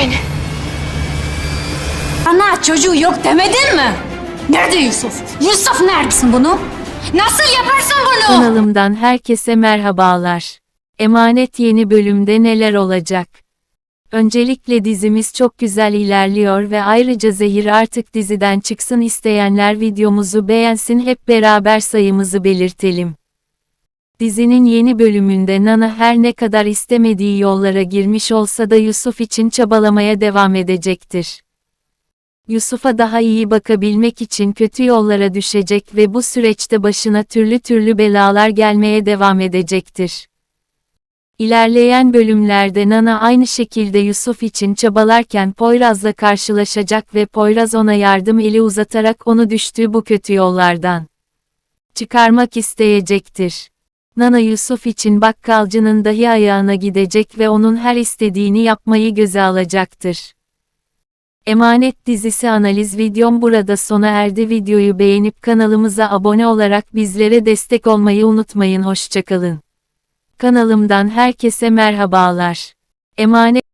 beni. Ana çocuğu yok demedin mi? Nerede Yusuf? Yusuf neredesin bunu? Nasıl yaparsın bunu? Kanalımdan herkese merhabalar. Emanet yeni bölümde neler olacak? Öncelikle dizimiz çok güzel ilerliyor ve ayrıca Zehir artık diziden çıksın isteyenler videomuzu beğensin hep beraber sayımızı belirtelim. Dizinin yeni bölümünde Nana her ne kadar istemediği yollara girmiş olsa da Yusuf için çabalamaya devam edecektir. Yusuf'a daha iyi bakabilmek için kötü yollara düşecek ve bu süreçte başına türlü türlü belalar gelmeye devam edecektir. İlerleyen bölümlerde Nana aynı şekilde Yusuf için çabalarken Poyraz'la karşılaşacak ve Poyraz ona yardım eli uzatarak onu düştüğü bu kötü yollardan çıkarmak isteyecektir. Nana Yusuf için bakkalcının dahi ayağına gidecek ve onun her istediğini yapmayı göze alacaktır. Emanet dizisi analiz videom burada sona erdi. Videoyu beğenip kanalımıza abone olarak bizlere destek olmayı unutmayın. Hoşçakalın. Kanalımdan herkese merhabalar. Emanet